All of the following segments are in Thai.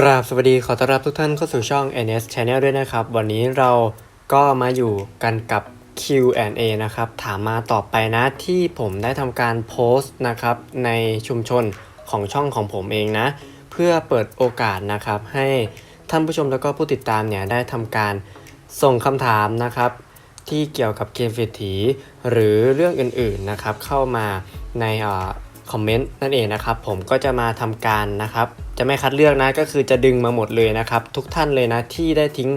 กราบสวัสดีขอต้อนรับทุกท่านเข้าสู่ช่อง NS Channel ด้วยนะครับ วันนี้เราก็มาอยู่กันกับ Q&A นะครับ ถามมาต่อไปนะที่ผมได้ทำการโพสต์นะครับในชุมชนของช่องของผมเองนะ เพื่อเปิดโอกาสนะครับ ให้ท่านผู้ชมแล้วก็ผู้ติดตามเนี่ยได้ทำการส่งคำถามนะครับ ที่เกี่ยวกับเกมเศรษฐีหรือเรื่องอื่นๆนะครับ เข้ามาในอคอมเมนต์นั่นเองนะครับ ผมก็จะมาทำการนะครับ จะไม่คัดเลือกนะก็คือจะดึงมาหมดเลยนะครับ ทุกท่านเลยนะที่ได้ทิ้ง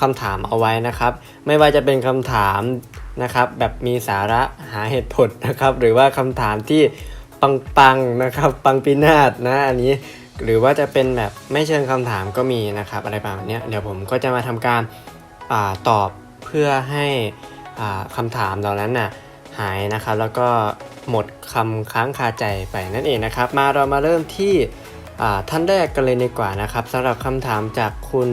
คำถามเอาไว้นะครับ ไม่ว่าจะเป็นคำถามนะครับ แบบมีสาระหาเหตุผลนะครับ หรือว่าคำถามที่ปังๆนะครับปังปีนาศนะอันนี้หรือว่าจะเป็นแบบไม่เชิงคำถามก็มีนะครับ อะไรประมาณนี้เดี๋ยวผมก็จะมาทำการอาตอบเพื่อให้อ่าคำถามเหล่านั้นน่ะหายนะครับ แล้วก็หมดคำค้างคาใจไปนั่นเองนะครับ มาเรามาเริ่มที่ ท่านแรกกันเลยดีกว่านะครับสำหรับคำถามจากคุณ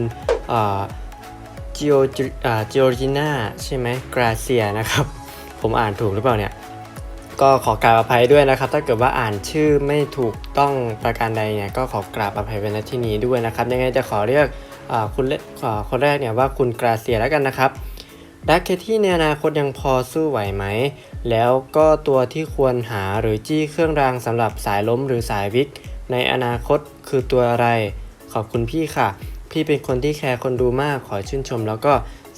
จิโอจิโอจิน่าใช่ไหมกราเซียนะครับ ผมอ่านถูกหรือเปล่าเนี่ย ก็ขอกราบอภัยด้วยนะครับ ถ้าเกิดว่าอ่านชื่อไม่ถูกต้องประการใดเนี่ยก็ขอกราบอภัยไว้ณที่นี้ด้วยนะครับ ยังไงจะขอเรียกคุณคนแรกเนี่ยว่าคุณกราเซียแล้วกันนะครับดักเคที่ในอนาคตยังพอสู้ไหวไหม แล้วก็ตัวที่ควรหาหรือจี้เครื่องรางสำหรับสายล้มหรือสายวิก ในอนาคตคือตัวอะไร ขอบคุณพี่ค่ะ พี่เป็นคนที่แคร์คนดูมากขอชื่นชม แล้วก็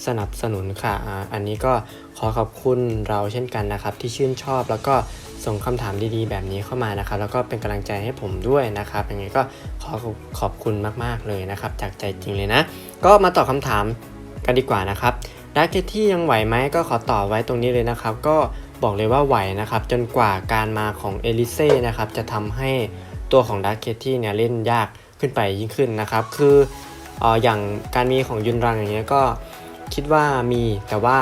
สนับสนุนค่ะออันนี้ก็ขอขอบคุณเราเช่นกันนะครับ ที่ชื่นชอบแล้วก็ส่งคำถามดีๆ แบบนี้เข้ามานะครับ แล้วก็เป็นกำลังใจให้ผมด้วยนะครับยังไงก็ขอขอบคุณมากๆเลยนะครับ จากใจจริงเลยนะ ก็มาตอบคำถามกันดีกว่านะครับดักเกที่ยังไหวไหมก็ขอตอบไว้ตรงนี้เลยนะครับ ก็บอกเลยว่าไหวนะครับ จนกว่าการมาของเอลิเซ่นะครับจะทำให้ ตัวของดักเกที่เนี่ยเล่นยากขึ้นไปยิ่งขึ้นนะครับ คือออย่างการมีของยุนรังอย่างเงี้ยก็คิดว่ามีแต่ว่า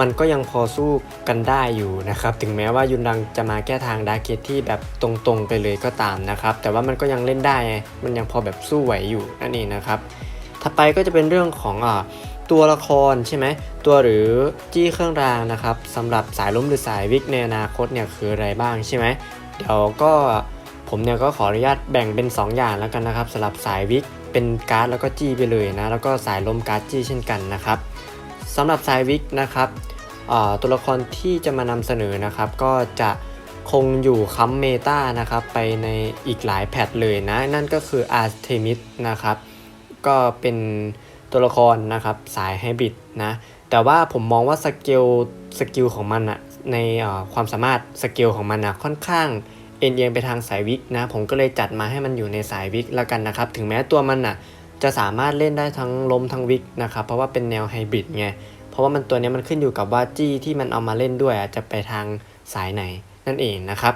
มันก็ยังพอสู้กันได้อยู่นะครับ ถึงแม้ว่ายุนรังจะมาแก้ทางดาร์เกตที่แบบตรงๆไปเลยก็ตามนะครับ แต่ว่ามันก็ยังเล่นได้ มันยังพอแบบสู้ไหวอยู่นั่นเองนะครับถัดไปก็จะเป็นเรื่องของอตัวละครใช่ไหมตัวหรือจี้เครื่องรางนะครับสำหรับสายล้มหรือสายวิกในอนาคตเนี่ยคืออะไรบ้างใช่ไหมเดี๋ยวก็ ผมเนี่ยก็ขออนุญาตแบ่งเป็น 2 อย่างแล้วกันนะครับสำหรับสายวิกเป็นการ์ดแล้วก็จี้ไปเลยนะแล้วก็สายลมการ์ดจี้เช่นกันนะครับสำหรับสายวิกนะครับตัวละครที่จะมานำเสนอนะครับ ก็จะคงอยู่ค้ำเมตานะครับไปในอีกหลายแพทเลยนะ นั่นก็คืออาร์เทมิสนะครับก็เป็นตัวละครนะครับสายไฮบริดนะแต่ว่าผมมองว่าสเกลสกิลของมันอะในความสามารถสเกลของมันอะค่อนข้าง เอ็นเอียงไปทางสายวิกนะ ผมก็เลยจัดมาให้มันอยู่ในสายวิกแล้วกันนะครับ ถึงแม้ตัวมันอะจะสามารถเล่นได้ทั้งลมทั้งวิกนะครับ เพราะว่าเป็นแนวไฮบริดไง เพราะว่ามันตัวนี้มันขึ้นอยู่กับว่าจี้ที่มันเอามาเล่นด้วยจะไปทางสายไหนนั่นเองนะครับ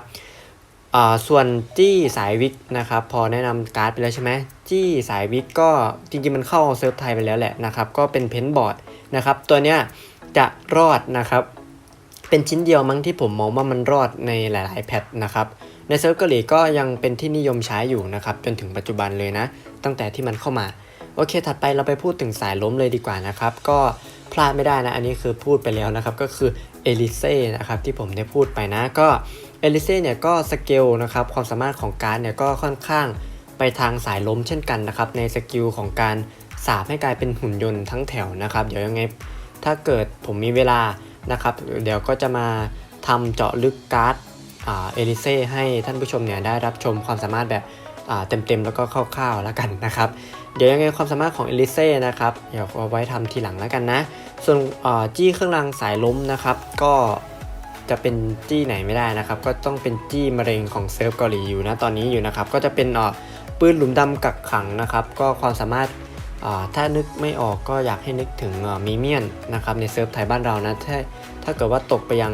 ส่วนจี้สายวิกนะครับพอแนะนำการ์ดไปแล้วใช่ไหมจี้สายวิกก็จริงๆมันเข้าเซิร์ฟไทยไปแล้วแหละนะครับ ก็เป็นเพนบอร์ดนะครับตัวเนี้ยจะรอดนะครับ เป็นชิ้นเดียวมั้งที่ผมมองว่ามันรอดในหลาย ๆ แพทนะครับ ในเซิร์ฟเกาหลีก็ยังเป็นที่นิยมใช้อยู่นะครับจนถึงปัจจุบันเลยนะ ตั้งแต่ที่มันเข้ามา โอเค ถัดไปเราไปพูดถึงสายล้มเลยดีกว่านะครับ ก็พลาดไม่ได้นะ อันนี้คือพูดไปแล้วนะครับ ก็คือเอลิเซ่นะครับที่ผมได้พูดไปนะ ก็เอลิเซ่เนี่ยก็สเกลนะครับความสามารถของการเนี่ยก็ค่อนข้างไปทางสายล้มเช่นกันนะครับในสกิลของการสาบให้กลายเป็นหุ่นยนต์ทั้งแถวนะครับเดี๋ยวยังไงถ้าเกิดผมมีเวลานะครับ เดี๋ยวก็จะมาทำเจาะลึกการ์ด เอลิเซ่ให้ท่านผู้ชมเนี่ยได้รับชมความสามารถแบบเต็มๆแล้วก็คร่าวๆแล้วกันนะครับ เดี๋ยวยังไงความสามารถของเอลิเซ่นะครับเดี๋ยวเอาไว้ทำทีหลังแล้วกันนะ ส่วนจี้เครื่องรางสายล้มนะครับก็จะเป็นจี้ไหนไม่ได้นะครับ ก็ต้องเป็นจี้มะเร็งของเซิร์ฟเกาหลีอยู่นะตอนนี้อยู่นะครับ ก็จะเป็นปืนหลุมดำกักขังนะครับ ก็ความสามารถถ้านึกไม่ออกก็อยากให้นึกถึงมีเมียนนะครับในเซิร์ฟไทยบ้านเรานะถ้าถ้าเกิดว่าตกไปยัง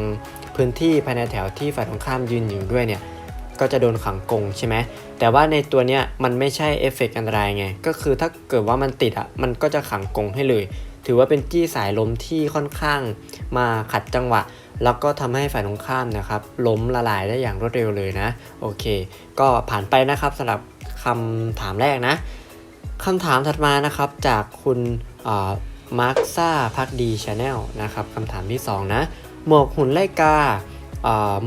พื้นที่ภายในแถวที่ฝ่ายตรงข้ามยืนอยู่ด้วยเนี่ยก็จะโดนขังกงใช่ไหมแต่ว่าในตัวเนี้ยมันไม่ใช่เอฟเฟกต์อันตรายไง ก็คือถ้าเกิดว่ามันติดอะมันก็จะขังกงให้เลย ถือว่าเป็นจี้สายล้มที่ค่อนข้างมาขัดจังหวะ แล้วก็ทำให้ฝ่ายตรงข้ามนะครับล้มละลายได้อย่างรวดเร็วเลยนะ โอเค ก็ผ่านไปนะครับสำหรับคำถามแรกนะคำถามถัดมานะครับจากคุณมาร์คซ่าพักดีชาแนลนะครับคำถามที่ 2 นะ หมวกหุ่นไล่กา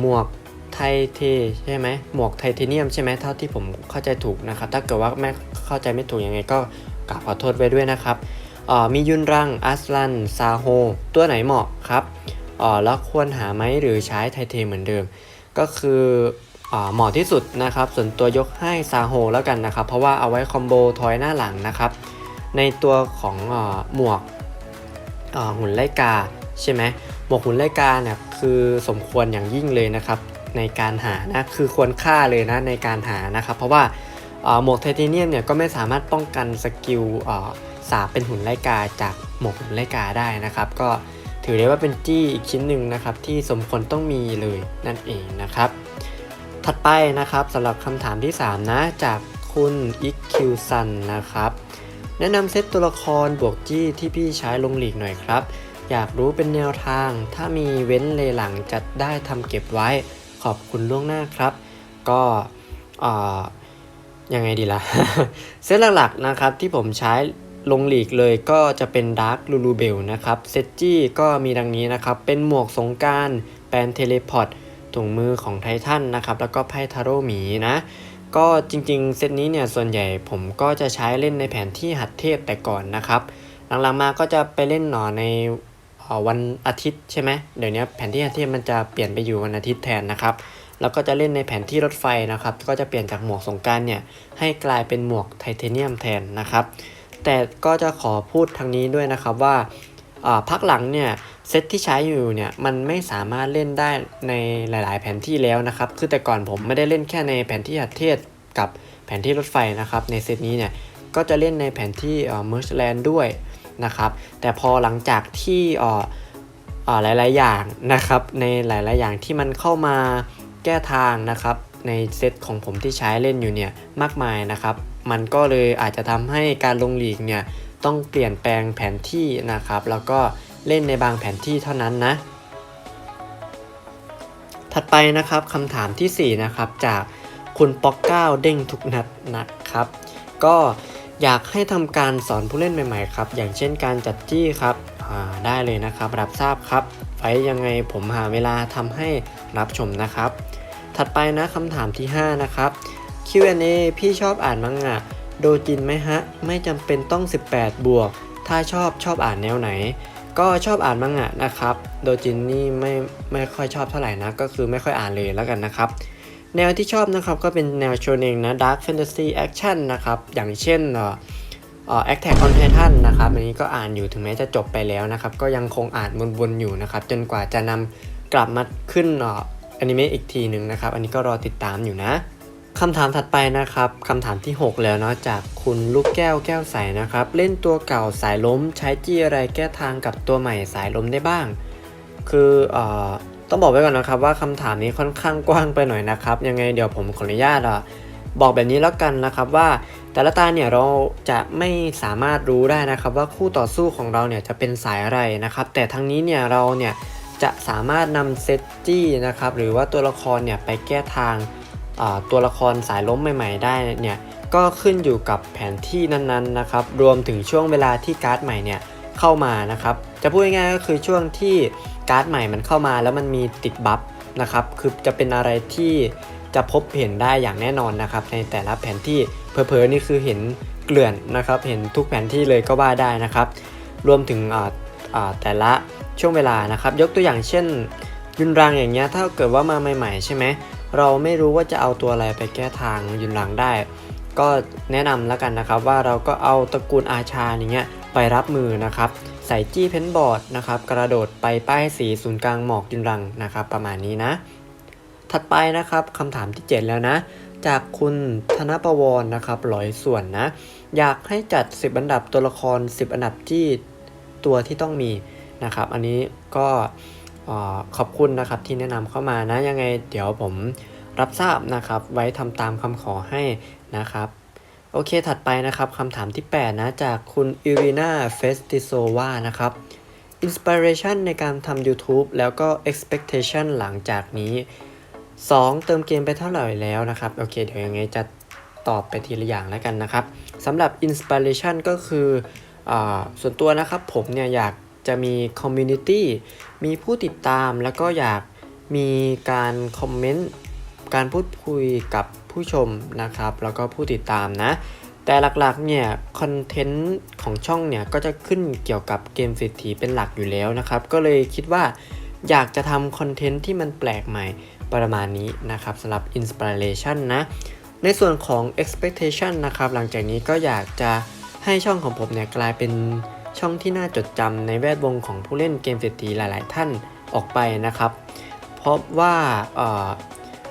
หมวกไทเทใช่ไหมหมวกไทเทเนียมใช่ไหมเท่าที่ผมเข้าใจถูกนะครับ ถ้าเกิดว่าไม่เข้าใจไม่ถูกยังไงก็กราบขอโทษไว้ด้วยนะครับมียุนรังอัสลันซาโฮตัวไหนเหมาะครับแล้วควรหาไหมหรือใช้ไทเทเหมือนเดิม ก็คืออเหมาะที่สุดนะครับ ส่วนตัวยกให้ซาโฮแล้วกันนะครับ เพราะว่าเอาไว้คอมโบทอยหน้าหลังนะครับ ในตัวของอหมวกหุ่นไล่กาใช่ไหม หมวกหุ่นไล่กาเนี่ยคือสมควรอย่างยิ่งเลยนะครับ ในการหานะคือควรค่าเลยนะในการหานะครับ เพราะว่าหมวกไทเทเนียมเนี่ยก็ไม่สามารถป้องกันสกิลสาเป็นหุ่นไล่กาจากหมวกหุ่นไล่กาได้นะครับ ก็ถือได้ว่าเป็นจี้อีกชิ้นหนึ่งนะครับที่สมควรต้องมีเลยนั่นเองนะครับ ถัดไปนะครับสำหรับคำถามที่ 3 นะจากคุณอิกคิวซันนะครับแนะนำเซตตัวละครบวกจี้ที่พี่ใช้ลงหลีกหน่อยครับ อยากรู้เป็นแนวทาง ถ้ามีเว้นเลยหลังจะได้ทำเก็บไว้ ขอบคุณล่วงหน้าครับ ก็ยังไงดีล่ะ เซตหลักๆนะครับที่ผมใช้ลงหลีกเลยก็จะเป็นดาร์ l ลูลูเบลนะครับ เซตจี้ก็มีดังนี้นะครับ เป็นหมวกสงการแปลนเทเลพอร์ตถุงมือของไททันนะครับ แล้วก็ไพ่ทาโร่หมีนะ ก็จริงๆ เซตนี้เนี่ยส่วนใหญ่ผมก็จะใช้เล่นในแผนที่หัดเทพแต่ก่อนนะครับ หลังๆมาก็จะไปเล่นหนอใน วันอาทิตย์ใช่ไหมเดี๋ยวนี้แผนที่หัดเทพมันจะเปลี่ยนไปอยู่วันอาทิตย์แทนนะครับแล้วก็จะเล่นในแผนที่รถไฟนะครับ ก็จะเปลี่ยนจากหมวกสงกรารเนี่ยให้กลายเป็นหมวกไทเทเนียมแทนนะครับ แต่ก็จะขอพูดทางนี้ด้วยนะครับว่าอ่าพักหลังเนี่ยเซตที่ใช้อยู่เนี่ยมันไม่สามารถเล่นได้ในหลาย ๆ แผนที่แล้วนะครับ คือแต่ก่อนผมไม่ได้เล่นแค่ในแผนที่หัดเทศกับแผนที่รถไฟนะครับ ในเซตนี้เนี่ยก็จะเล่นในแผนที่เมอร์ชแลนด์ด้วย นะครับ แต่พอหลังจากที่อ่ออ่อหลาย ๆ อย่างนะครับ ในหลาย ๆ อย่างที่มันเข้ามาแก้ทางนะครับในเซตของผมที่ใช้เล่นอยู่เนี่ยมากมายนะครับ มันก็เลยอาจจะทำให้การลงหลีกเนี่ยต้องเปลี่ยนแปลงแผนที่นะครับ แล้วก็เล่นในบางแผนที่เท่านั้นนะ ถัดไปนะครับคำถามทีสี่4 นะครับ จากคุณป๊อกเก้าเด้งทุกนัดนะครับ ก็ อยากให้ทำการสอนผู้เล่นใหม่ๆครับ อย่างเช่นการจัดจี้ครับได้เลยนะครับ รับทราบครับไว้ยังไงผมหาเวลาทำให้รับชมนะครับ ถัดไปนะคำถามที่ 5 นะครับ Q&A พี่ชอบอ่านมังงะ โดจินไหมฮะ ไม่จำเป็นต้อง 18 บวก ถ้าชอบชอบอ่านแนวไหน ก็ชอบอ่านมังงะนะครับ โดจินนี่ไม่ไม่ค่อยชอบเท่าไหร่นะ ก็คือไม่ค่อยอ่านเลยแล้วกันนะครับ แนวที่ชอบนะครับก็เป็นแนวโชเนงนะ Dark Fantasy Action นะครับ อย่างเช่นเอ่อเอ่อ Attack on Titan นะครับอันนี้ก็อ่านอยู่ถึงแม้จะจบไปแล้วนะครับ ก็ยังคงอ่านวนๆอยู่นะครับ จนกว่าจะนำกลับมาขึ้นเอ่ออนิเมะอีกทีหนึ่งนะครับ อันนี้ก็รอติดตามอยู่นะคำถามถัดไปนะครับคำถามที่ 6 แล้วเนาะจากคุณลูกแก้วแก้วใสนะครับ เล่นตัวเก่าสายล้มใช้จี้อะไรแก้ทางกับตัวใหม่สายล้มได้บ้าง คืออ ต้องบอกไว้ก่อนนะครับว่าคำถามนี้ค่อนข้างกว้างไปหน่อยนะครับยังไงเดี๋ยวผมขออนุญาตอะบอกแบบนี้แล้วกันนะครับว่าแต่ละตาเนี่ยเราจะไม่สามารถรู้ได้นะครับ ว่าคู่ต่อสู้ของเราเนี่ยจะเป็นสายอะไรนะครับ แต่ทั้งนี้เนี่ยเราเนี่ยจะสามารถนำเซตจี้นะครับหรือว่าตัวละครเนี่ยไปแก้ทางตัวละครสายล้มใหม่ ๆ ได้เนี่ยก็ขึ้นอยู่กับแผนที่นั้นๆนะครับรวมถึงช่วงเวลาที่การ์ดใหม่เนี่ยเข้ามานะครับจะพูดง่ายๆก็คือช่วงที่ การ์ดใหม่มันเข้ามาแล้วมันมีติดบัฟนะครับคือจะเป็นอะไรที่จะพบเห็นได้อย่างแน่นอนนะครับ ในแต่ละแผนที่เพอๆนี่คือเห็นเกลื่อนนะครับ เห็นทุกแผนที่เลยก็ว่าได้นะครับ รวมถึงอ่อแต่ละช่วงเวลานะครับ ยกตัวอย่างเช่น ยุนรังอย่างเงี้ยถ้าเกิดว่ามาใหม่ๆใช่ไหมเราไม่รู้ว่าจะเอาตัวอะไรไปแก้ทางยุนหลังได้ ก็แนะนำแล้วกันนะครับว่าเราก็เอาตระกูลอาชาอย่างเงี้ยไปรับมือนะครับ ใส่จี้เพนบอร์ดนะครับกระโดดไปป้ายสีศูนย์กลางหมอกยุนรังนะครับประมาณนี้นะ ถัดไปนะครับคำถามที่ 7 แล้วนะ จากคุณธนประวรนะครับร้อยส่วนนะ อยากให้จัด 10 อันดับตัวละคร 10 อันดับที่ตัวที่ต้องมีนะครับ อันนี้ก็ขอบคุณนะครับที่แนะนำเข้ามานะยังไงเดี๋ยวผมรับทราบนะครับ ไว้ทำตามคำขอให้นะครับ โอเค ถัดไปนะครับคำถามที่ 8 นะ จากคุณอิรินาเฟสติโซวานะครับอินสปิเรชันในการทำ YouTube แล้วก็ expectation หลังจากนี้ 2 เติมเกมไปเท่าไหร่แล้วนะครับ โอเค เดี๋ยวยังไงจะตอบไปทีละอย่างแล้วกันนะครับสำหรับ inspiration ก็คืออส่วนตัวนะครับผมเนี่ยอยากจะมี community มีผู้ติดตามแล้วก็อยากมีการคอมเมนต์ การพูดคุยกับ ผู้ชมนะครับ แล้วก็ผู้ติดตามนะ แต่หลักๆเนี่ยคอนเทนต์ของช่องเนี่ยก็จะขึ้นเกี่ยวกับเกมเศรษฐีเป็นหลักอยู่แล้วนะครับ ก็เลยคิดว่าอยากจะทำคอนเทนต์ที่มันแปลกใหม่ประมาณนี้นะครับสำหรับ Inspiration นะ ในส่วนของ expectation นะครับ หลังจากนี้ก็อยากจะให้ช่องของผมเนี่ยกลายเป็นช่องที่น่าจดจำในแวดวงของผู้เล่นเกมเศรษฐีหลาย ๆ ท่านออกไปนะครับ เพราะว่า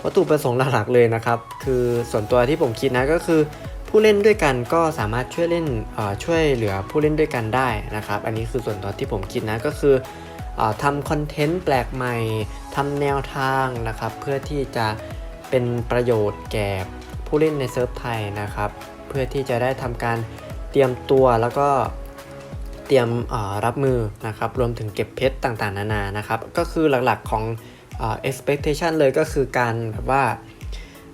วัตถุประสงค์หลักๆเลยนะครับ คือส่วนตัวที่ผมคิดนะก็คือ ผู้เล่นด้วยกันก็สามารถช่วยเล่นช่วยเหลือผู้เล่นด้วยกันได้นะครับ อันนี้คือส่วนตัวที่ผมคิดนะก็คืออทำคอนเทนต์แปลกใหม่ทำแนวทางนะครับ เพื่อที่จะเป็นประโยชน์แก่ผู้เล่นในเซิร์ฟไทยนะครับ เพื่อที่จะได้ทำการเตรียมตัวแล้วก็เตรียมรับมือนะครับ รวมถึงเก็บเพชรต่างๆ นานานะครับ ก็คือหลักๆของ expectation เลยก็คือการแบบว่า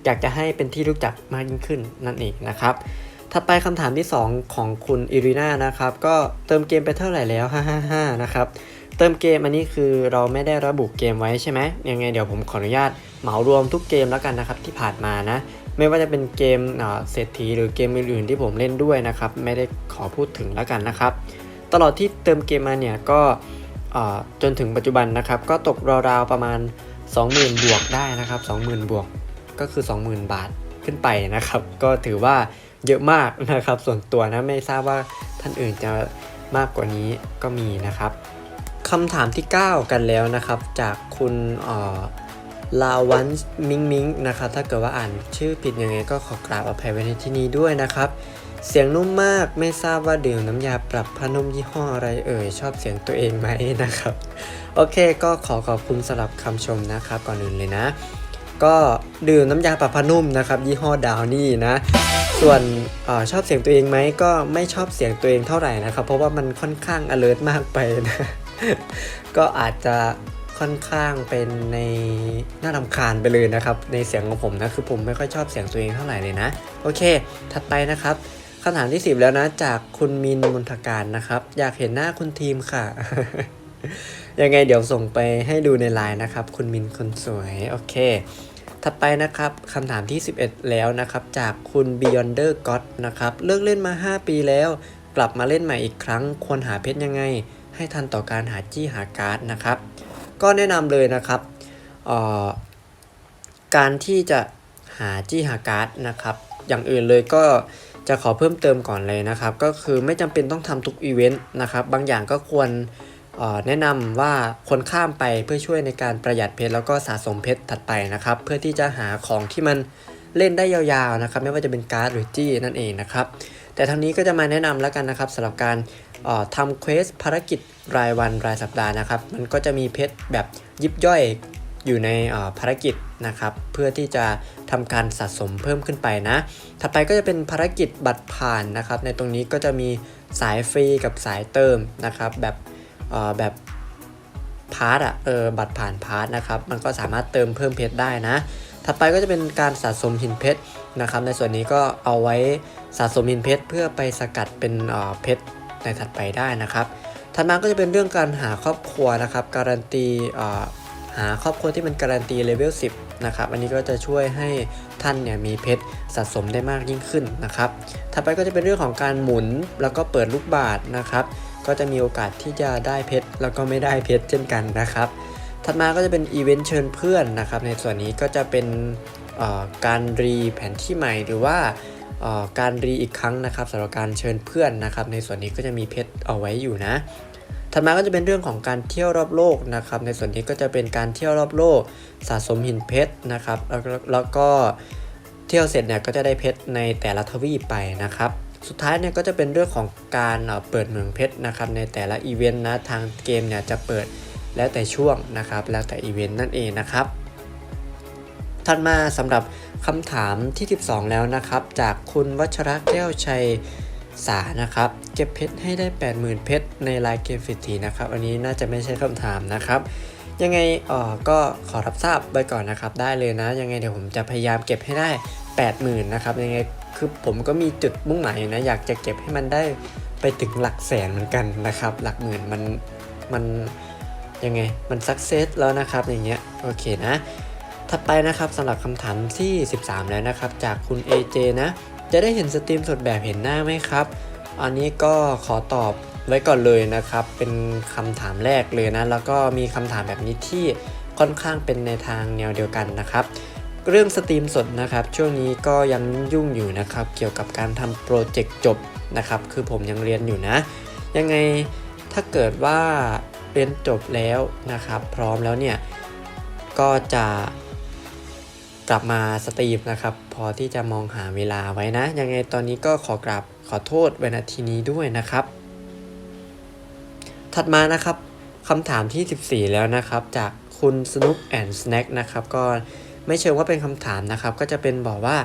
อยากจะให้เป็นที่รู้จักมากยิ่งขึ้นนั่นเองนะครับถัดไปคำถามที่ 2 ของคุณอิริน่านะครับ ก็เติมเกมไปเท่าไหร่แล้ว 555 นะครับ เติมเกมอันนี้คือเราไม่ได้ระบุเกมไว้ใช่ไหมยังไงเดี๋ยวผมขออนุญาตเหมารวมทุกเกมแล้วกันนะครับที่ผ่านมานะ ไม่ว่าจะเป็นเกมเอ่อเศรษฐีหรือเกมอื่นๆที่ผมเล่นด้วยนะครับ ไม่ได้ขอพูดถึงแล้วกันนะครับ ตลอดที่เติมเกมมาเนี่ยก็ จนถึงปัจจุบันนะครับก็ตกราวๆประมาณ 20,000 บวกได้นะครับ 20,000 บวกก็คือ 20,000 บาทขึ้นไปนะครับ ก็ถือว่าเยอะมากนะครับ ส่วนตัวนะไม่ทราบว่าท่านอื่นจะมากกว่านี้ก็มีนะครับคำถามที่ 9 กันแล้วนะครับ จากคุณลาวันมิงมิงนะครับถ้าเกิดว่าอ่านชื่อผิดยังไงก็ขอกราบอภัยไว้ในที่นี้ด้วยนะครับ เสียงนุ่มมากไม่ทราบว่าดื่มน้ำยาปรับผ้านุ่มยี่ห้ออะไรเอ่ย ชอบเสียงตัวเองไหมนะครับ โอเคก็ขอขอบคุณสำหรับคำชมนะครับก่อนอื่นเลยนะ ก็ดื่มน้ำยาปรับผ้านุ่มนะครับ ยี่ห้อดาวนี่นะ ส่วนอาชอบเสียงตัวเองไหมก็ไม่ชอบเสียงตัวเองเท่าไหร่นะครับ เพราะว่ามันค่อนข้าง alert มากไปนะ ก็อาจจะค่อนข้างเป็นในน่ารำคาญไปเลยนะครับ ในเสียงของผมนะคือผมไม่ค่อยชอบเสียงตัวเองเท่าไหร่เลยนะ โอเค ถัดไปนะครับ คำถามที่10แล้วนะ จากคุณมินมนทการนะครับ อยากเห็นหน้าคุณทีมค่ะ ยังไงเดี๋ยวส่งไปให้ดูในไลน์นะครับ คุณมินคนสวย โอเค ถัดไปนะครับคำถามที่ 11 แล้วนะครับ จากคุณ Beyonder God นะครับ เลิกเล่นมา 5 ปีแล้ว กลับมาเล่นใหม่อีกครั้ง ควรหาเพชรยังไง ให้ทันต่อการหาจี้หาการ์ดนะครับ ก็แนะนำเลยนะครับออการที่จะหาจี้หาการ์ดนะครับ อย่างอื่นเลยก็ จะขอเพิ่มเติมก่อนเลยนะครับ ก็คือไม่จำเป็นต้องทำทุกอีเวนต์นะครับ บางอย่างก็ควรแนะนำว่าคนข้ามไปเพื่อช่วยในการประหยัดเพชรแล้วก็สะสมเพชรถัดไปนะครับ เพื่อที่จะหาของที่มันเล่นได้ยาวๆนะครับ ไม่ว่าจะเป็นการ์ดหรือจี้นั่นเองนะครับ แต่ทางนี้ก็จะมาแนะนำแล้วกันนะครับสำหรับการทำเควสภารกิจรายวันรายสัปดาห์นะครับ มันก็จะมีเพชรแบบยิบย่อย อยู่ในภารกิจนะครับเพื่อที่จะทำการสะสมเพิ่มขึ้นไปนะ ถัดไปก็จะเป็นภารกิจบัตรผ่านนะครับ ในตรงนี้ก็จะมีสายฟรีกับสายเติมนะครับแบบแบบพาร์ทอะเออบัตรผ่านพาร์ทนะครับมันก็สามารถเติมเพิ่มเพชรได้นะ ถัดไปก็จะเป็นการสะสมหินเพชรนะครับในส่วนนี้ก็เอาไว้สะสมหินเพชรเพื่อไปสกัดเป็นเพชรในถัดไปได้นะครับถัดมาก็จะเป็นเรื่องการหาครอบครัวนะครับ การันตี หาครอบครัวที่เป็นการันตีเลเวล10นะครับอันนี้ก็จะช่วยให้ท่านเนี่ยมีเพชรสะสมได้มากยิ่งขึ้นนะครับถัดไปก็จะเป็นเรื่องของการหมุนแล้วก็เปิดลูกบาศก์นะครับ ก็จะมีโอกาสที่จะได้เพชรแล้วก็ไม่ได้เพชรเช่นกันนะครับ ถัดมาก็จะเป็นอีเวนต์เชิญเพื่อนนะครับในส่วนนี้ก็จะเป็นการรีแผนที่ใหม่หรือว่าการรีอีกครั้งนะครับสำหรับการเชิญเพื่อนนะครับ ในส่วนนี้ก็จะมีเพชรเอาไว้อยู่นะ ถัดมาก็จะเป็นเรื่องของการเที่ยวรอบโลกนะครับ ในส่วนนี้ก็จะเป็นการเที่ยวรอบโลก สะสมหินเพชรนะครับ แล้วก็เที่ยวเสร็จเนี่ยก็จะได้เพชรในแต่ละทวีปไปนะครับ สุดท้ายเนี่ยก็จะเป็นเรื่องของการเอ่อเปิดเหมืองเพชรนะครับ ในแต่ละอีเวนต์นะทางเกมเนี่ยจะเปิดแล้วแต่ช่วงนะครับ แล้วแต่อีเวนต์นั่นเองนะครับถัดมาสำหรับคำถามที่ 12 แล้วนะครับ จากคุณวัชระแก้วชัย สานะครับ เก็บเพชรให้ได้ 80,000 เพชรในลายเกมฟิตีนะครับ อันนี้น่าจะไม่ใช่คำถามนะครับยังไงเออก็ขอรับทราบไว้ก่อนนะครับ ได้เลยนะ ยังไงเดี๋ยวผมจะพยายามเก็บให้ได้ 80,000นะครับ ยังไงคือผมก็มีจุดมุ่งหมายอยู่นะ อยากจะเก็บให้มันได้ไปถึงหลักแสนเหมือนกันนะครับ หลักหมื่นมันมันยังไง มันสักเซสแล้วนะครับ อย่างเงี้ย โอเคนะ ถัดไปนะครับสำหรับคำถามที่ 13 แล้วนะครับ จากคุณ AJ นะ จะได้เห็นสตรีมสดแบบเห็นหน้าไหมครับ อันนี้ก็ขอตอบไว้ก่อนเลยนะครับ เป็นคำถามแรกเลยนะ แล้วก็มีคำถามแบบนี้ที่ค่อนข้างเป็นในทางแนวเดียวกันนะครับ เรื่องสตรีมสดนะครับ ช่วงนี้ก็ยังยุ่งอยู่นะครับ เกี่ยวกับการทำโปรเจกต์จบนะครับ คือผมยังเรียนอยู่นะ ยังไงถ้าเกิดว่าเรียนจบแล้วนะครับ พร้อมแล้วเนี่ย ก็จะกลับมาสตรีมนะครับ อที่จะมองหาเวลาไว้นะ ยังไงตอนนี้ก็ขอกราบขอโทษไว้ณทีนี้ด้วยนะครับ ถัดมานะครับคำถามที่ 14 แล้วนะครับ จากคุณสนุกแอนสแน็คนะครับก็ไม่เชิงว่าเป็นคำถามนะครับ ก็จะเป็นบอกว่า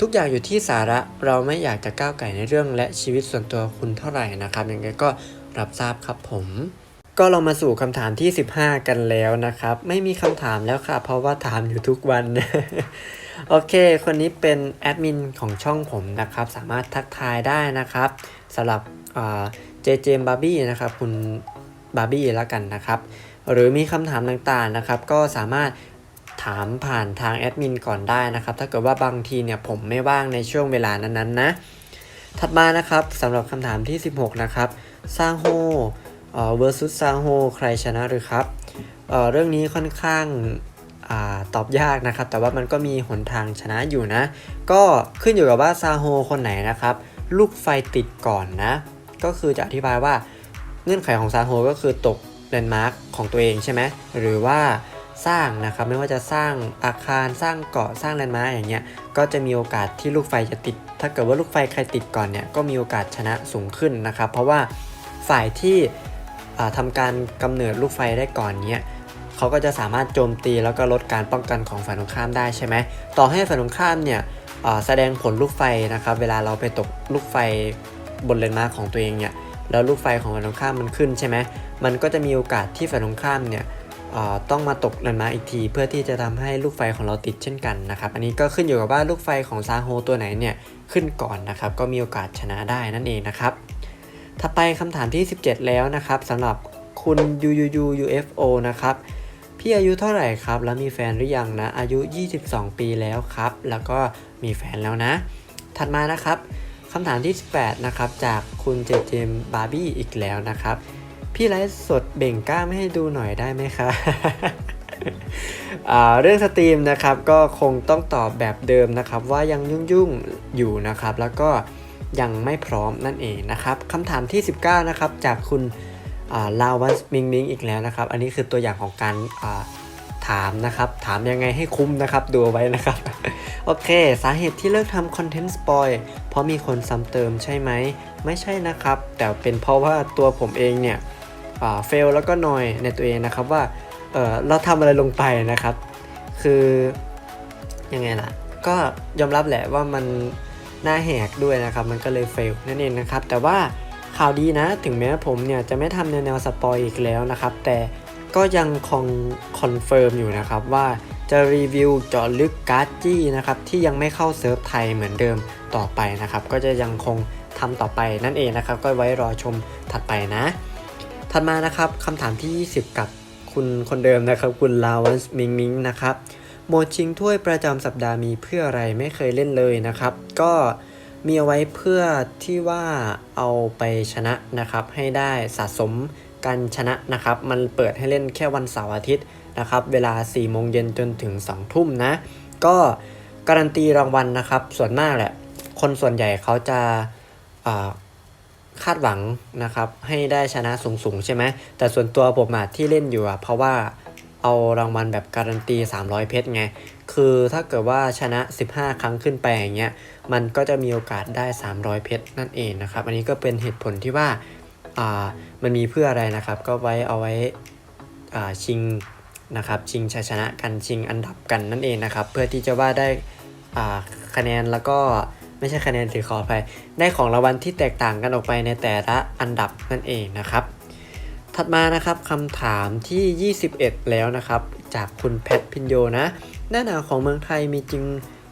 ทุกอย่างอยู่ที่สาระเราไม่อยากจะก้าวไก่ในเรื่อง และชีวิตส่วนตัวคุณเท่าไหร่นะครับยังไงก็รับทราบครับผม ก็เรามาสู่คำถามที่ 15 กันแล้วนะครับ ไม่มีคำถามแล้วค่ะ เพราะว่าถามอยู่ทุกวัน โอเค คนนี้เป็นแอดมินของช่องผมนะครับ สามารถทักทายได้นะครับสำหรับเจเจมบาร์บี้นะครับ คุณบาร์บี้แล้วกันนะครับ หรือมีคำถามต่างๆนะครับ ก็สามารถถามผ่านทางแอดมินก่อนได้นะครับ ถ้าเกิดว่าบางทีเนี่ยผมไม่ว่างในช่วงเวลานั้นๆนะ ถัดมานะครับสำหรับคำถามที่ 16 นะครับซางโฮเอ่อ versus ซางโฮใครชนะหรือครับเออเรื่องนี้ค่อนข้าง ตอบยากนะครับ แต่ว่ามันก็มีหนทางชนะอยู่นะ ก็ขึ้นอยู่กับว่าซาโฮคนไหนนะครับ ลูกไฟติดก่อนนะ ก็คือจะอธิบายว่าเงื่อนไขของซาโฮก็คือตกแลนด์มาร์คของตัวเองใช่ไหมหรือว่าสร้างนะครับไม่ว่าจะสร้างอาคารสร้างเกาะสร้างแลนด์มาร์คอย่างเงี้ยก็จะมีโอกาสที่ลูกไฟจะติด ถ้าเกิดว่าลูกไฟใครติดก่อนเนี่ยก็มีโอกาสชนะสูงขึ้นนะครับ เพราะว่าฝ่ายที่อ่าทำการกำเนิดลูกไฟได้ก่อนเนี้ย เขาก็จะสามารถโจมตีแล้วก็ลดการป้องกันของฝ่ายตรงข้ามได้ใช่ไหมต่อให้ฝ่ายตรงข้ามเนี่ยแสดงผลลูกไฟนะครับเวลาเราไปตกลูกไฟบนเลนมาของตัวเองเนี่ยแล้วลูกไฟของฝ่ายตรงข้ามมันขึ้นใช่ไหมมันก็จะมีโอกาสที่ฝ่ายตรงข้ามเนี่ยต้องมาตกแลนมาอีกที เพื่อที่จะทำให้ลูกไฟของเราติดเช่นกันนะครับอันนี้ก็ขึ้นอยู่กับว่าลูกไฟของซาโฮตัวไหนเนี่ยขึ้นก่อนนะครับก็มีโอกาสชนะได้นั่นเองนะครับถ้าไปคำถามที่ 17 แล้วนะครับสำหรับคุณ UUU UFO นะครับ พี่อายุเท่าไหร่ครับ แล้วมีแฟนหรือยังนะ อายุ 22 ปีแล้วครับ แล้วก็มีแฟนแล้วนะ ถัดมานะครับคำถามที่ 18 นะครับ จากคุณเจเจมบาร์บี้อีกแล้วนะครับ พี่ไลฟ์สดเบ่งกล้ามให้ดูหน่อยได้ไหมคะเรื่องสตรีมนะครับก็คงต้องตอบแบบเดิมนะครับ ว่ายังยุ่งๆอยู่นะครับ แล้วก็ยังไม่พร้อมนั่นเองนะครับคำถามที่ 19 นะครับ จากคุณ ลาวันมิงมิงอีกแล้วนะครับ อันนี้คือตัวอย่างของการถามนะครับ ถามยังไงให้คุ้มนะครับ ดูเอาไว้นะครับ โอเค สาเหตุที่เลิกทำคอนเทนต์สปอยเพราะมีคนซ้ำเติมใช่ไหม ไม่ใช่นะครับ แต่เป็นเพราะว่าตัวผมเองเนี่ยเฟลแล้วก็นอยในตัวเองนะครับว่าเเราทำอะไรลงไปนะครับ คือยังไงล่ะ ก็ยอมรับแหละว่ามันหน้าแหกด้วยนะครับ มันก็เลยเฟลนั่นเองนะครับ แต่ว่า ข่าวดีนะ ถึงแม้ผมเนี่ยจะไม่ทำในแนวสปอยอีกแล้วนะครับ แต่ก็ยังคงคอนเฟิร์มอยู่นะครับว่าจะรีวิวเจาะลึกการ์ดจี้นะครับที่ยังไม่เข้าเซิร์ฟไทยเหมือนเดิมต่อไปนะครับ ก็จะยังคงทำต่อไปนั่นเองนะครับ ก็ไว้รอชมถัดไปนะ ถัดมานะครับคำถามที่ 20 กับคุณคนเดิมนะครับ คุณลาวันมิงมิงนะครับโหมดชิงถ้วยประจำสัปดาห์มีเพื่ออะไรไม่เคยเล่นเลยนะครับ ก็ มีเอาไว้เพื่อที่ว่าเอาไปชนะนะครับให้ได้สะสมการชนะนะครับ มันเปิดให้เล่นแค่วันเสาร์อาทิตย์นะครับ เวลา 4 โมงเย็นจนถึง 2 ทุ่มนะ ก็การันตีรางวัลนะครับ ส่วนมากแหละ คนส่วนใหญ่เขาจะคาดหวังนะครับ ให้ได้ชนะสูงๆใช่ไหม แต่ส่วนตัวผมอะที่เล่นอยู่อะเพราะว่าเอารางวัลแบบการันตี 300 เพชรไง คือถ้าเกิดว่าชนะ 15 ครั้งขึ้นไปอย่างเงี้ยมันก็จะมีโอกาสได้ 300 เพชรนั่นเองนะครับ อันนี้ก็เป็นเหตุผลที่ว่าอ่ามันมีเพื่ออะไรนะครับ ก็ไว้เอาไว้อ่าชิงนะครับชิงชัยชนะกันชิงอันดับกันนั่นเองนะครับ เพื่อที่จะว่าได้อ่าคะแนนแล้วก็ไม่ใช่คะแนนถือขอไปได้ของรางวัลที่แตกต่างกันออกไปในแต่ละอันดับนั่นเองนะครับ ถัดมานะครับคำถามที่ 21 แล้วนะครับ จากคุณแพทพินโยนะ หน้าหนาวของเมืองไทยมีจริง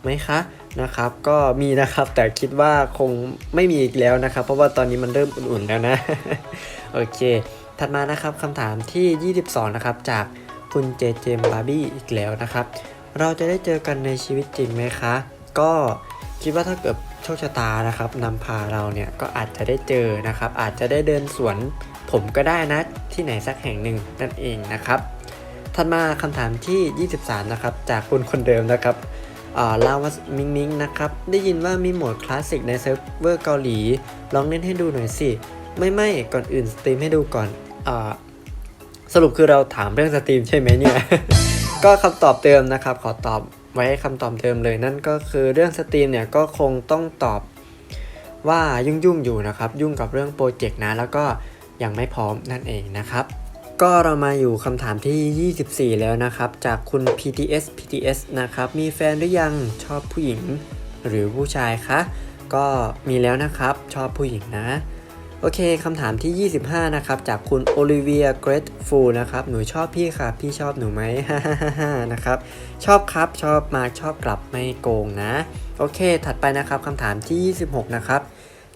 ไหมคะนะครับ ก็มีนะครับแต่คิดว่าคงไม่มีอีกแล้วนะครับ เพราะว่าตอนนี้มันเริ่มอุ่นๆแล้วนะ โอเค ถัดมานะครับคำถามที่ 22 นะครับ จากคุณเจเจมบาร์บี้อีกแล้วนะครับ เราจะได้เจอกันในชีวิตจริงไหมคะ ก็คิดว่าถ้าเกิดโชคชะตานะครับนำพาเราเนี่ยก็อาจจะได้เจอนะครับ อาจจะได้เดินสวนผมก็ได้นะที่ไหนสักแห่งหนึ่งนั่นเองนะครับ ถัดมาคำถามที่ 23 นะครับ จากคุณคนเดิมนะครับอ่าลาวัสมิงมิงนะครับ ได้ยินว่ามีโหมดคลาสสิกในเซิร์ฟเวอร์เกาหลี ลองเล่นให้ดูหน่อยสิ ไม่ไม่ก่อนอื่นสตรีมให้ดูก่อนอสรุปคือเราถามเรื่องสตรีมใช่ไหมเนี่ย ก็คำตอบเดิมนะครับ ขอตอบไว้คำตอบเดิมเลย นั่นก็คือเรื่องสตรีมเนี่ยก็คงต้องตอบว่ายุ่งยุ่งๆอยู่นะครับ ยุ่งกับเรื่องโปรเจกต์นะ แล้วก็ยังไม่พร้อมนั่นเองนะครับ ก็เรามาอยู่คำถามที่ 24 แล้วนะครับ จากคุณ PTS PTS นะครับ มีแฟนหรือยังชอบผู้หญิงหรือผู้ชายคะ ก็มีแล้วนะครับชอบผู้หญิงนะ โอเคคำถามที่ 25 นะครับ จากคุณโอลิเวียเกรทฟูนะครับ หนูชอบพี่ค่ะ พี่ชอบหนูไหมนะครับ ชอบครับชอบมาชอบกลับไม่โกงนะ โอเค ถัดไปนะครับคำถามที่ 26 นะครับ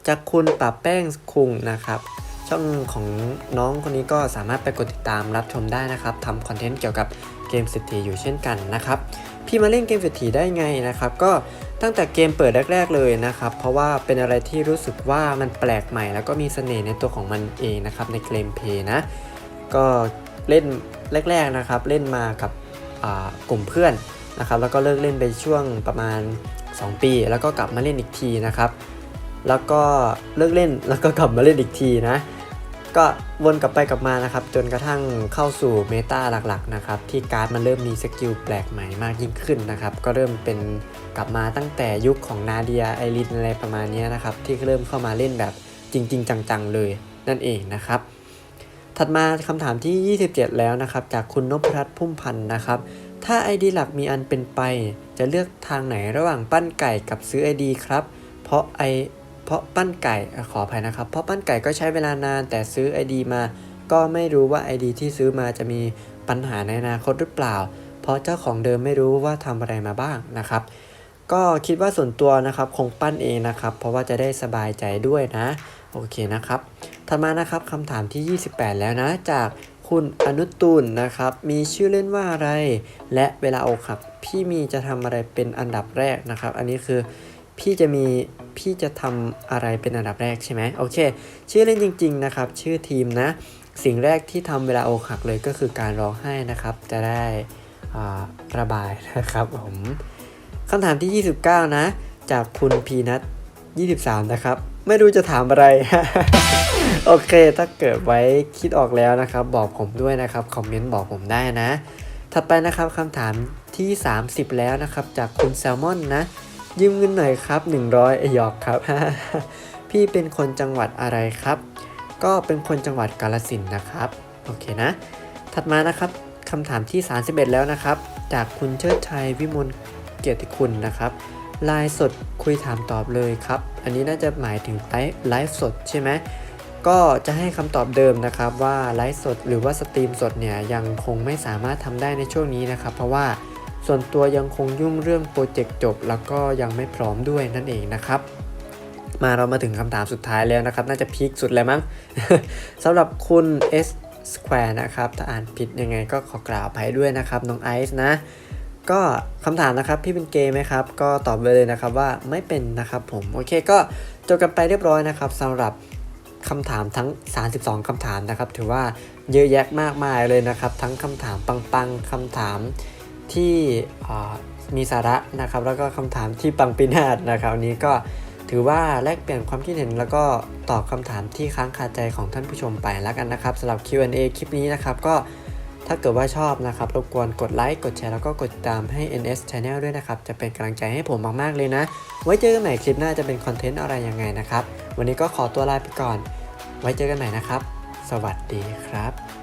จากคุณปะแป้งคุงนะครับ ช่องของน้องคนนี้ก็สามารถไปกดติดตามรับชมได้นะครับทำคอนเทนต์เกี่ยวกับเกมเศรษฐีอยู่เช่นกันนะครับพี่มาเล่นเกมเศรษฐีได้ไงนะครับ ก็ตั้งแต่เกมเปิดแรก ๆ เลยนะครับ เพราะว่าเป็นอะไรที่รู้สึกว่ามันแปลกใหม่ แล้วก็มีเสน่ห์ในตัวของมันเองนะครับในเกมเพย์นะก็เล่นแรก ๆนะครับ เล่นมากับกลุ่มเพื่อนนะครับแล้วก็เลิกเล่นไปช่วงประมาณ 2 ปี แล้วก็กลับมาเล่นอีกทีนะครับ แล้วก็เลิกเล่นแล้วก็กลับมาเล่นอีกทีนะ ก็วนกลับไปกลับมานะครับ จนกระทั่งเข้าสู่เมตาหลักๆนะครับที่การ์ดมันเริ่มมีสกิลแปลกใหม่มากยิ่งขึ้นนะครับ ก็เริ่มเป็นกลับมาตั้งแต่ยุคของนาเดียไอรินอะไรประมาณนี้นะครับ ที่เริ่มเข้ามาเล่นแบบจริง ๆ จังๆ เลยนั่นเองนะครับ ถัดมาคำถามที่ 27 แล้วนะครับ จากคุณนพรัตน์พุ่มพันธ์นะครับ ถ้า ID หลักมีอันเป็นไป จะเลือกทางไหนระหว่างปั้นไก่กับซื้อ ID ครับ เพราะไอ เพราะปั้นไก่ขออภัยนะครับ เพราะปั้นไก่ก็ใช้เวลานานแต่ซื้อ ID มา ก็ไม่รู้ว่า ID ที่ซื้อมาจะมีปัญหาในอนาคตหรือเปล่า เพราะเจ้าของเดิมไม่รู้ว่าทำอะไรมาบ้างนะครับ ก็คิดว่าส่วนตัวนะครับคงปั้นเองนะครับ เพราะว่าจะได้สบายใจด้วยนะ โอเคนะครับถัดมานะครับคำถามที่ 28 แล้วนะ จากคุณอนุตูนนะครับ มีชื่อเล่นว่าอะไร และเวลาอกหักพี่มีจะทำอะไรเป็นอันดับแรกนะครับ อันนี้คือ พี่จะมีพี่จะทำอะไรเป็นอันดับแรกใช่ไหมโอเค ชื่อเล่นจริง ๆ นะครับ ชื่อทีมนะ สิ่งแรกที่ทำเวลาอกหักเลยก็คือการร้องไห้นะครับ จะได้อ่าระบายนะครับผมคำถามที่ 29 นะ จากคุณพีนัท23 นะครับ ไม่รู้จะถามอะไร โอเค ถ้าเกิดไว้คิดออกแล้วนะครับ บอกผมด้วยนะครับ คอมเมนต์บอกผมได้นะ ถัดไปนะครับคำถามที่ 30 แล้วนะครับ จากคุณแซลมอนนะ ยืมเงินหน่อยครับ 100ไอยอกครับ พี่เป็นคนจังหวัดอะไรครับ ก็เป็นคนจังหวัดกาลสินนะครับ โอเคนะ ถัดมานะครับคำถามที่ 31 แล้วนะครับ จากคุณเชิดชัยวิมลเกียรติคุณนะครับไลฟ์สดคุยถามตอบเลยครับ อันนี้น่าจะหมายถึงไลฟ์สดใช่ไหมก็จะให้คำตอบเดิมนะครับว่าไลฟ์สดหรือว่าสตรีมสดเนี่ยยังคงไม่สามารถทำได้ในช่วงนี้นะครับ เพราะว่า ส่วนตัวยังคงยุ่งเรื่องโปรเจกต์จบ แล้วก็ยังไม่พร้อมด้วยนั่นเองนะครับ มาเรามาถึงคำถามสุดท้ายแล้วนะครับ น่าจะพีคสุดเลยมั้งสำหรับคุณ S Square นะครับ ถ้าอ่านผิดยังไงก็ขอกล่าวภัยด้วยนะครับน้องไอซ์นะก็คำถามนะครับพี่เป็นเกย์ไหมครับ ก็ตอบไปเลยนะครับว่าไม่เป็นนะครับผม โอเคก็จบกันไปเรียบร้อยนะครับสำหรับคำถามทั้ง 32 คำถามนะครับ ถือว่าเยอะแยะมากมายเลยนะครับ ทั้งคำถามปังๆคำถาม ที่มีสาระนะครับ แล้วก็คำถามที่ปังปินาศนะครับวันนี้ก็ถือว่าแลกเปลี่ยนความคิดเห็นแล้วก็ตอบคำถามที่ค้างคาใจของท่านผู้ชมไปแล้วกันนะครับสำหรับ Q&A คลิปนี้นะครับก็ถ้าเกิดว่าชอบนะครับรบกวนกดไลค์กดแชร์แล้วก็กดติดตามให้ NS Channel ด้วยนะครับ จะเป็นกำลังใจให้ผมมาก ๆ เลยนะ ไว้เจอกันใหม่คลิปหน้าจะเป็นคอนเทนต์อะไรยังไงนะครับ วันนี้ก็ขอตัวลาไปก่อน ไว้เจอกันใหม่นะครับ สวัสดีครับ